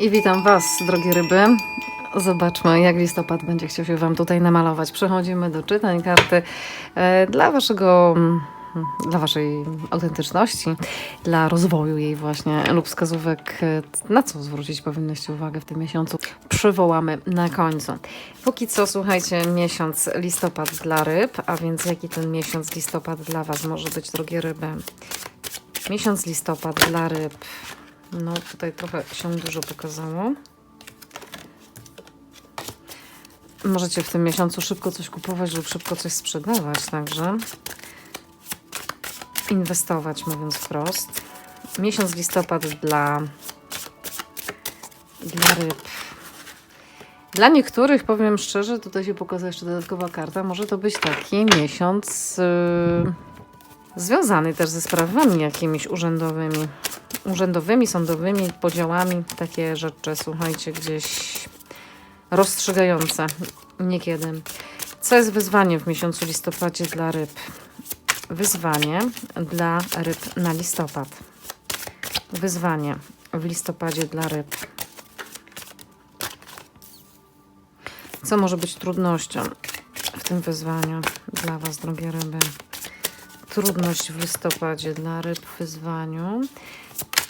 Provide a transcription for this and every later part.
I witam Was, drogie ryby. Zobaczmy, jak listopad będzie chciał się Wam tutaj namalować. Przechodzimy do czytań karty e, dla Waszego. mm, Dla Waszej autentyczności, dla rozwoju jej właśnie lub wskazówek, e, na co zwrócić powinnoście uwagę w tym miesiącu, przywołamy na końcu. Póki co, słuchajcie, miesiąc listopad dla ryb, a więc jaki ten miesiąc listopad dla Was może być, drogie ryby? Miesiąc listopad dla ryb. No tutaj trochę się dużo pokazało. Możecie w tym miesiącu szybko coś kupować lub szybko coś sprzedawać, także inwestować, mówiąc wprost. Miesiąc listopad dla, dla ryb. Dla niektórych, powiem szczerze, tutaj się pokazuje jeszcze dodatkowa karta, może to być taki miesiąc yy, związany też ze sprawami jakimiś urzędowymi urzędowymi, sądowymi podziałami takie rzeczy, słuchajcie, gdzieś rozstrzygające niekiedy. Co jest wyzwaniem w miesiącu listopadzie dla ryb? Wyzwanie dla ryb na listopad. Wyzwanie w listopadzie dla ryb. Co może być trudnością w tym wyzwaniu dla Was, drogie ryby? Trudność w listopadzie dla ryb w wyzwaniu.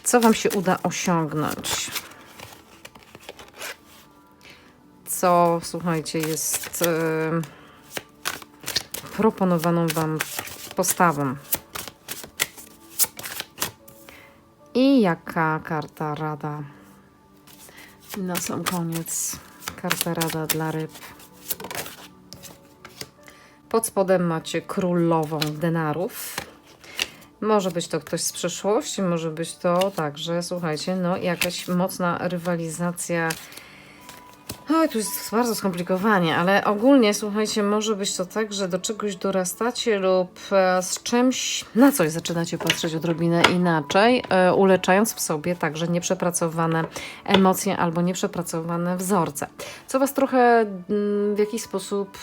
Co Wam się uda osiągnąć? Co, słuchajcie, jest yy, proponowaną Wam postawą? I jaka karta rada? Na sam koniec karta rada dla ryb. Pod spodem macie królową denarów. Może być to ktoś z przeszłości, może być to także, słuchajcie, no jakaś mocna rywalizacja. Oj, tu jest bardzo skomplikowanie, ale ogólnie, słuchajcie, może być to tak, że do czegoś dorastacie lub e, z czymś, na coś zaczynacie patrzeć odrobinę inaczej, e, uleczając w sobie także nieprzepracowane emocje albo nieprzepracowane wzorce. Co Was trochę mm, w jakiś sposób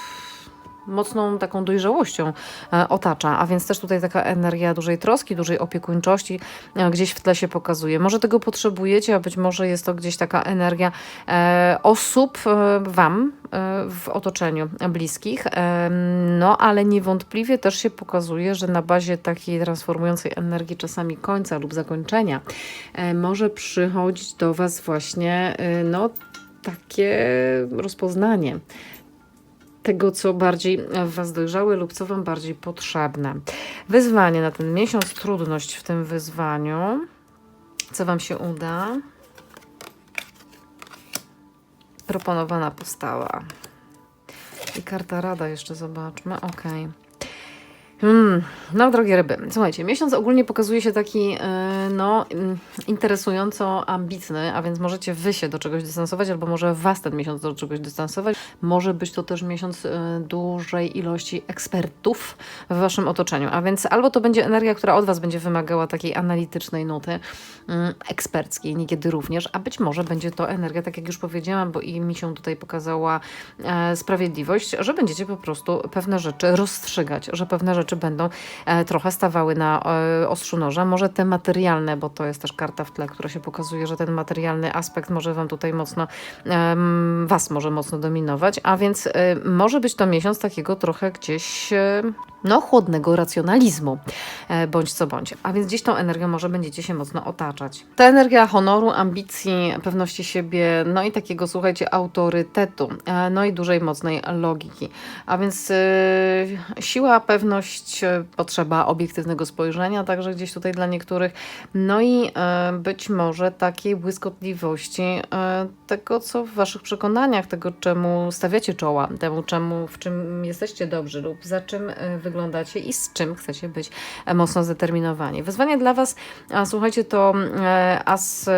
mocną taką dojrzałością e, otacza, a więc też tutaj taka energia dużej troski, dużej opiekuńczości e, gdzieś w tle się pokazuje. Może tego potrzebujecie, a być może jest to gdzieś taka energia e, osób Wam w otoczeniu bliskich, no ale niewątpliwie też się pokazuje, że na bazie takiej transformującej energii czasami końca lub zakończenia może przychodzić do Was właśnie no takie rozpoznanie tego, co bardziej w Was dojrzałe lub co Wam bardziej potrzebne. Wyzwanie na ten miesiąc, trudność w tym wyzwaniu. Co Wam się uda? Proponowana postawa. I karta rada jeszcze zobaczmy. Ok. Hmm, no, drogie ryby, słuchajcie, miesiąc ogólnie pokazuje się taki, yy, no, mm, interesująco ambitny, a więc możecie wy się do czegoś dystansować, albo może was ten miesiąc do czegoś dystansować. Może być to też miesiąc yy, dużej ilości ekspertów w waszym otoczeniu, a więc albo to będzie energia, która od was będzie wymagała takiej analitycznej nuty, yy, eksperckiej, niekiedy również, a być może będzie to energia, tak jak już powiedziałam, bo i mi się tutaj pokazała e, sprawiedliwość, że będziecie po prostu pewne rzeczy rozstrzygać, że pewne rzeczy będą e, trochę stawały na e, ostrzu noża. Może te materialne, bo to jest też karta w tle, która się pokazuje, że ten materialny aspekt może Wam tutaj mocno, Was może mocno dominować, a więc e, może być to miesiąc takiego trochę gdzieś, no, chłodnego racjonalizmu, bądź co bądź. A więc gdzieś tą energią może będziecie się mocno otaczać. Ta energia honoru, ambicji, pewności siebie, no i takiego, słuchajcie, autorytetu, no i dużej, mocnej logiki. A więc e, siła, pewność, e, potrzeba obiektywnego spojrzenia, także gdzieś tutaj dla niektórych, no i e, być może takiej błyskotliwości e, tego, co w waszych przekonaniach, tego, czemu stawiacie czoła, temu, czemu, w czym jesteście dobrzy lub za czym wyglądacie i z czym chcecie być mocno zdeterminowani. Wyzwanie dla was, a, słuchajcie, to as...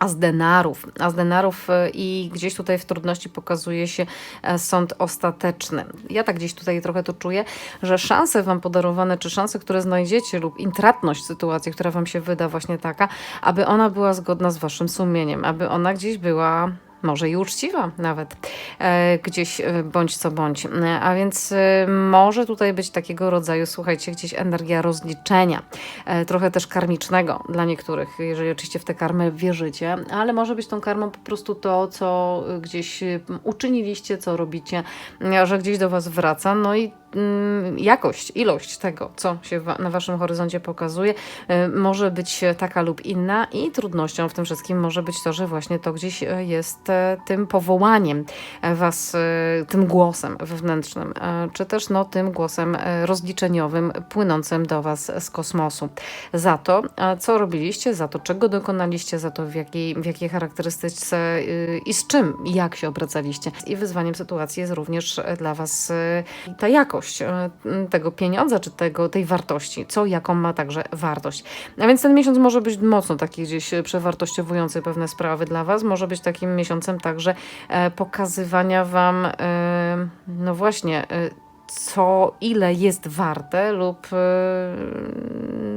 E, a z denarów, a z denarów e, i gdzieś tutaj w trudności pokazuje się e, sąd ostateczny. Ja tak gdzieś tutaj trochę to czuję, że szanse Wam podarowane, czy szanse, które znajdziecie lub intratność sytuacji, która Wam się wyda właśnie taka, aby ona była zgodna z Waszym sumieniem, aby ona gdzieś była może i uczciwa nawet, e, gdzieś e, bądź co bądź. E, A więc może tutaj być takiego rodzaju, słuchajcie, gdzieś energia rozliczenia, trochę też karmicznego dla niektórych, jeżeli oczywiście w te karmy wierzycie, ale może być tą karmą po prostu to, co gdzieś uczyniliście, co robicie, że gdzieś do Was wraca, no i jakość, ilość tego, co się na Waszym horyzoncie pokazuje, e, może być taka lub inna i trudnością w tym wszystkim może być to, że właśnie to gdzieś e, jest e, tym powołaniem Was, tym głosem wewnętrznym, czy też no, tym głosem rozliczeniowym płynącym do Was z kosmosu. Za to, co robiliście, za to, czego dokonaliście, za to, w jakiej, w jakiej charakterystyce y, i z czym, jak się obracaliście. I wyzwaniem sytuacji jest również dla Was ta jakość e, tego pieniądza, czy tego, tej wartości, co jaką ma także wartość. A więc ten miesiąc może być mocno taki gdzieś przewartościowujący pewne sprawy dla Was, może być takim miesiącem także e, pokazywania Wam, e, no właśnie, co, ile jest warte lub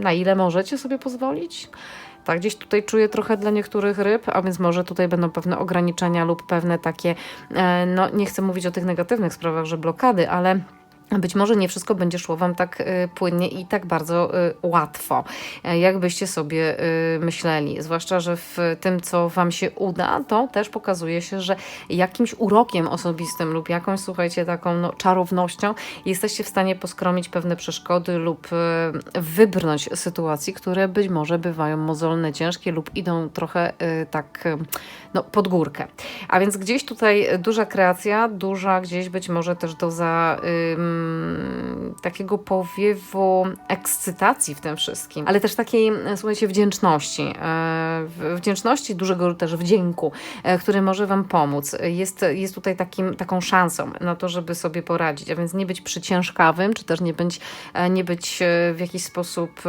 na ile możecie sobie pozwolić. Tak, gdzieś tutaj czuję trochę dla niektórych ryb, a więc może tutaj będą pewne ograniczenia lub pewne takie, no nie chcę mówić o tych negatywnych sprawach, że blokady, ale być może nie wszystko będzie szło Wam tak y, płynnie i tak bardzo y, łatwo, e, jakbyście sobie y, myśleli. Zwłaszcza, że w tym, co Wam się uda, to też pokazuje się, że jakimś urokiem osobistym lub jakąś, słuchajcie, taką no, czarownością jesteście w stanie poskromić pewne przeszkody lub wybrnąć sytuacji, które być może bywają mozolne, ciężkie lub idą trochę tak no, pod górkę. A więc gdzieś tutaj duża kreacja, duża gdzieś być może też doza ym, takiego powiewu ekscytacji w tym wszystkim, ale też takiej, e, słuchajcie, wdzięczności. E, wdzięczności, dużego też wdzięku, e, który może Wam pomóc. Jest, jest tutaj takim, taką szansą na to, żeby sobie poradzić, a więc nie być przyciężkawym, czy też nie być, nie być w jakiś sposób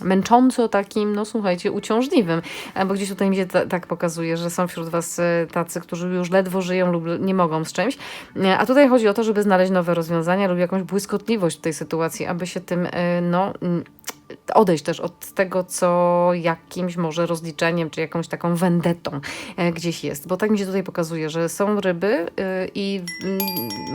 męcząco takim, no słuchajcie, uciążliwym, bo gdzieś tutaj mi się ta, tak pokazuje, że są wśród Was tacy, którzy już ledwo żyją lub nie mogą z czymś, a tutaj chodzi o to, żeby znaleźć nowe rozwiązania lub jakąś błyskotliwość w tej sytuacji, aby się tym, e, no, odejść też od tego, co jakimś może rozliczeniem, czy jakąś taką wendetą e, gdzieś jest. Bo tak mi się tutaj pokazuje, że są ryby e, i mm,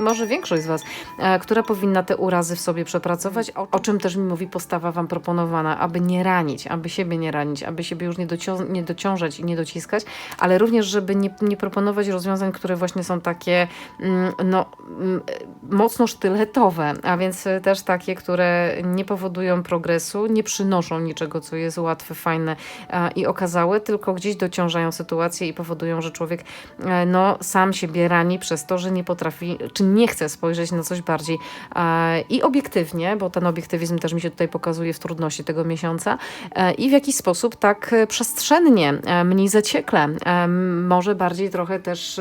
może większość z Was, e, która powinna te urazy w sobie przepracować, o, o czym też mi mówi postawa Wam proponowana, aby nie ranić, aby siebie nie ranić, aby siebie już nie, docią- nie dociążać i nie dociskać, ale również, żeby nie, nie proponować rozwiązań, które właśnie są takie mm, no, mm, mocno sztyletowe, a więc e, też takie, które nie powodują progresu, nie przynoszą niczego, co jest łatwe, fajne e, i okazałe, tylko gdzieś dociążają sytuację i powodują, że człowiek e, no, sam siebie rani przez to, że nie potrafi, czy nie chce spojrzeć na coś bardziej e, i obiektywnie, bo ten obiektywizm też mi się tutaj pokazuje w trudności tego miesiąca i w jakiś sposób tak przestrzennie, mniej zaciekle, może bardziej trochę też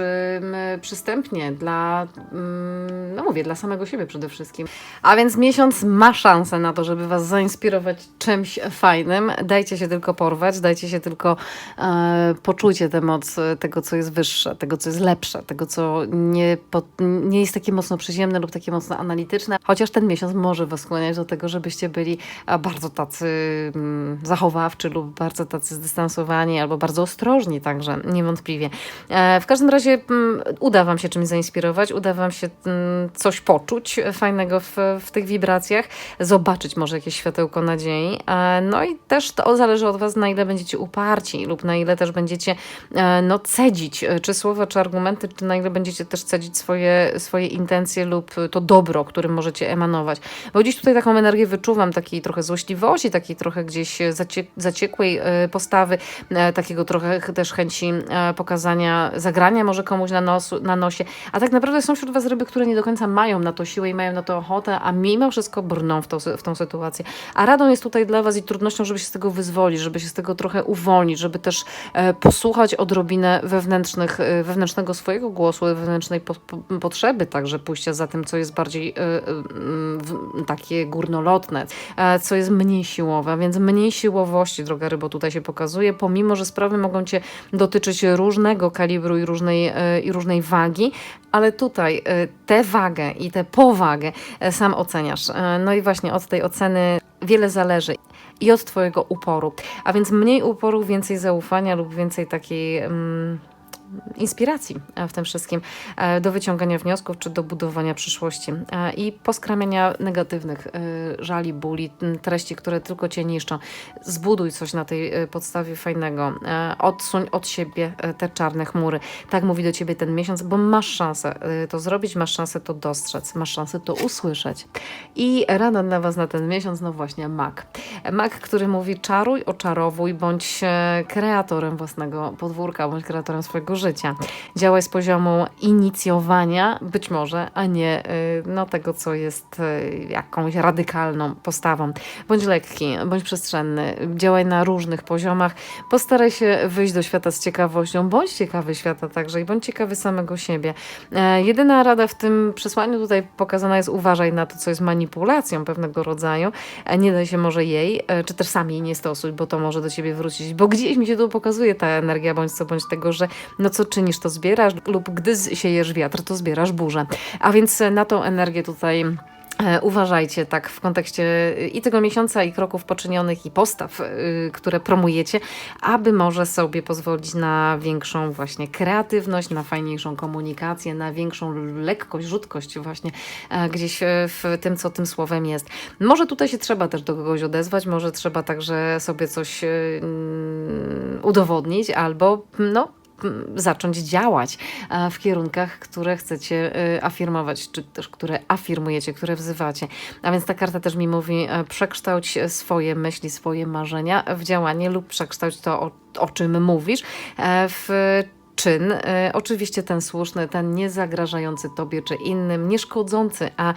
przystępnie dla, mm, no mówię, dla samego siebie przede wszystkim. A więc miesiąc ma szansę na to, żeby Was zainspirować czymś fajnym. Dajcie się tylko porwać, dajcie się tylko, e, poczujcie tę moc e, tego, co jest wyższe, tego, co jest lepsze, tego, co nie, po, nie jest takie mocno przyziemne lub takie mocno analityczne. Chociaż ten miesiąc może Was skłaniać do tego, żebyście byli e, bardzo tacy mm, zachowawczy lub bardzo tacy zdystansowani albo bardzo ostrożni także, niewątpliwie. E, w każdym razie mm, uda Wam się czymś zainspirować, uda Wam się mm, coś poczuć fajnego w, w tych wibracjach, zobaczyć może jakieś światełko nadziei. E, No i też to zależy od Was, na ile będziecie uparci lub na ile też będziecie e, no, cedzić, e, czy słowa, czy argumenty, czy na ile będziecie też cedzić swoje, swoje intencje lub to dobro, którym możecie emanować. Bo gdzieś tutaj taką energię wyczuwam, takiej trochę złośliwości, takiej trochę gdzieś zacie, zaciekłej postawy, takiego trochę ch- też chęci pokazania, zagrania może komuś na, nosu, na nosie. A tak naprawdę są wśród Was ryby, które nie do końca mają na to siłę i mają na to ochotę, a mimo wszystko brną w, to, w tą sytuację. A radą jest tutaj dla Was i trudnością, żeby się z tego wyzwolić, żeby się z tego trochę uwolnić, żeby też e, posłuchać odrobinę wewnętrznych, e, wewnętrznego swojego głosu, wewnętrznej po, po, potrzeby, także pójścia za tym, co jest bardziej e, takie górnolotne, co jest mniej siłowe, więc mniej siłowości, droga rybo, tutaj się pokazuje, pomimo, że sprawy mogą Cię dotyczyć różnego kalibru i różnej, i różnej wagi, ale tutaj tę wagę i tę powagę sam oceniasz. No i właśnie od tej oceny wiele zależy i od Twojego uporu. A więc mniej uporu, więcej zaufania lub więcej takiej. Mm, inspiracji e, w tym wszystkim, e, do wyciągania wniosków czy do budowania przyszłości e, i poskramiania negatywnych żali, bóli, treści, które tylko cię niszczą. Zbuduj coś na tej podstawie fajnego. Odsuń od siebie te czarne chmury. Tak mówi do ciebie ten miesiąc, bo masz szansę to zrobić, masz szansę to dostrzec, masz szansę to usłyszeć. I rada dla Was na ten miesiąc, no właśnie, mak. Mak, który mówi czaruj, oczarowuj, bądź kreatorem własnego podwórka, bądź kreatorem swojego życia. Działaj z poziomu inicjowania, być może, a nie e, no, tego, co jest e, jakąś radykalną postawą. Bądź lekki, bądź przestrzenny, działaj na różnych poziomach. Postaraj się wyjść do świata z ciekawością, bądź ciekawy świata także i bądź ciekawy samego siebie. E, jedyna rada w tym przesłaniu tutaj pokazana jest uważaj na to, co jest manipulacją pewnego rodzaju. Nie daj się może jej, e, czy też sam jej nie stosuj, bo to może do ciebie wrócić, bo gdzieś mi się tu pokazuje ta energia, bądź co, bądź tego, że no co czynisz, to zbierasz, lub gdy siejesz wiatr, to zbierasz burzę. A więc e, na tą energię tutaj E, Uważajcie tak w kontekście i tego miesiąca, i kroków poczynionych, i postaw, które promujecie, aby może sobie pozwolić na większą właśnie kreatywność, na fajniejszą komunikację, na większą lekkość, rzutkość właśnie e, gdzieś e, w tym, co tym słowem jest. Może tutaj się trzeba też do kogoś odezwać, może trzeba także sobie coś udowodnić, albo no zacząć działać e, w kierunkach, które chcecie e, afirmować, czy też które afirmujecie, które wzywacie. A więc ta karta też mi mówi, e, przekształć swoje myśli, swoje marzenia w działanie lub przekształć to, o, o czym mówisz, w czyn, oczywiście ten słuszny, ten nie zagrażający tobie czy innym, nie szkodzący, a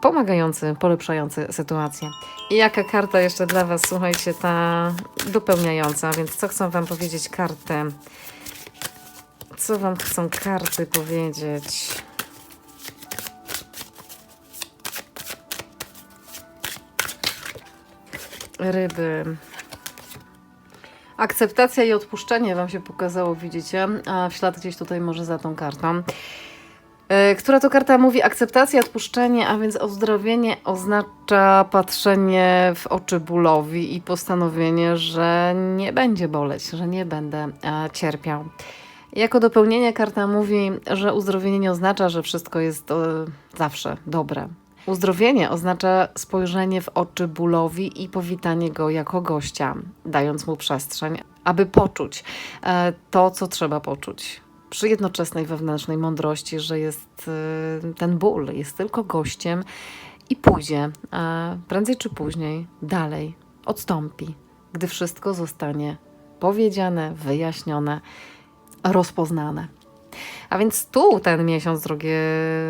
pomagający, polepszający sytuację. I jaka karta jeszcze dla Was, słuchajcie, ta dopełniająca, więc co chcą Wam powiedzieć karty? Co Wam chcą karty powiedzieć? Ryby. Akceptacja i odpuszczenie Wam się pokazało, widzicie, a w ślad gdzieś tutaj może za tą kartą. E, Która to karta mówi akceptacja, odpuszczenie, a więc ozdrowienie oznacza patrzenie w oczy bólowi i postanowienie, że nie będzie boleć, że nie będę e, cierpiał. Jako dopełnienie karta mówi, że uzdrowienie nie oznacza, że wszystko jest e, zawsze dobre. Uzdrowienie oznacza spojrzenie w oczy bólowi i powitanie go jako gościa, dając mu przestrzeń, aby poczuć e, to, co trzeba poczuć. Przy jednoczesnej wewnętrznej mądrości, że jest e, ten ból, jest tylko gościem i pójdzie, e, prędzej czy później, dalej, odstąpi, gdy wszystko zostanie powiedziane, wyjaśnione, rozpoznane. A więc tu ten miesiąc, drogie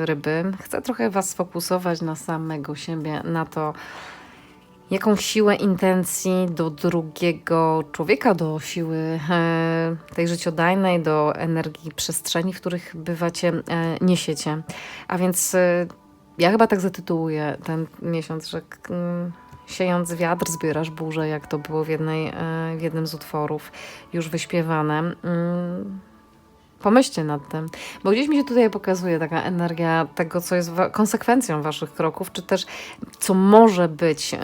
ryby, chcę trochę Was sfokusować na samego siebie, na to, jaką siłę intencji do drugiego człowieka, do siły e, tej życiodajnej, do energii przestrzeni, w których bywacie, e, niesiecie. A więc e, ja chyba tak zatytułuję ten miesiąc, że mm, siejąc wiatr, zbierasz burzę, jak to było w, jednej, e, w jednym z utworów już wyśpiewane. Mm, Pomyślcie nad tym, bo gdzieś mi się tutaj pokazuje taka energia tego, co jest konsekwencją waszych kroków, czy też co może być y,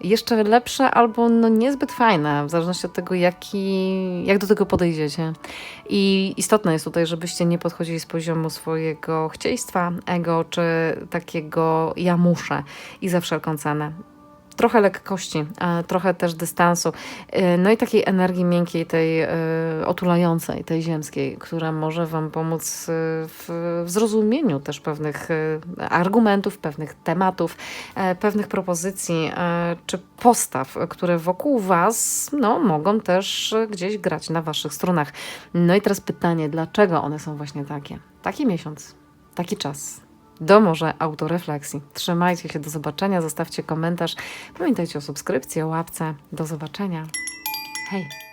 jeszcze lepsze albo no niezbyt fajne, w zależności od tego, jaki, jak do tego podejdziecie. I istotne jest tutaj, żebyście nie podchodzili z poziomu swojego chcieństwa, ego, czy takiego ja muszę i za wszelką cenę trochę lekkości, e, trochę też dystansu, e, no i takiej energii miękkiej, tej e, otulającej, tej ziemskiej, która może Wam pomóc w, w zrozumieniu też pewnych argumentów, pewnych tematów, pewnych propozycji czy postaw, które wokół Was no, mogą też gdzieś grać na Waszych strunach. No i teraz pytanie, dlaczego one są właśnie takie? Taki miesiąc, taki czas do może autorefleksji. Trzymajcie się, do zobaczenia, zostawcie komentarz. Pamiętajcie o subskrypcji, o łapce. Do zobaczenia. Hej!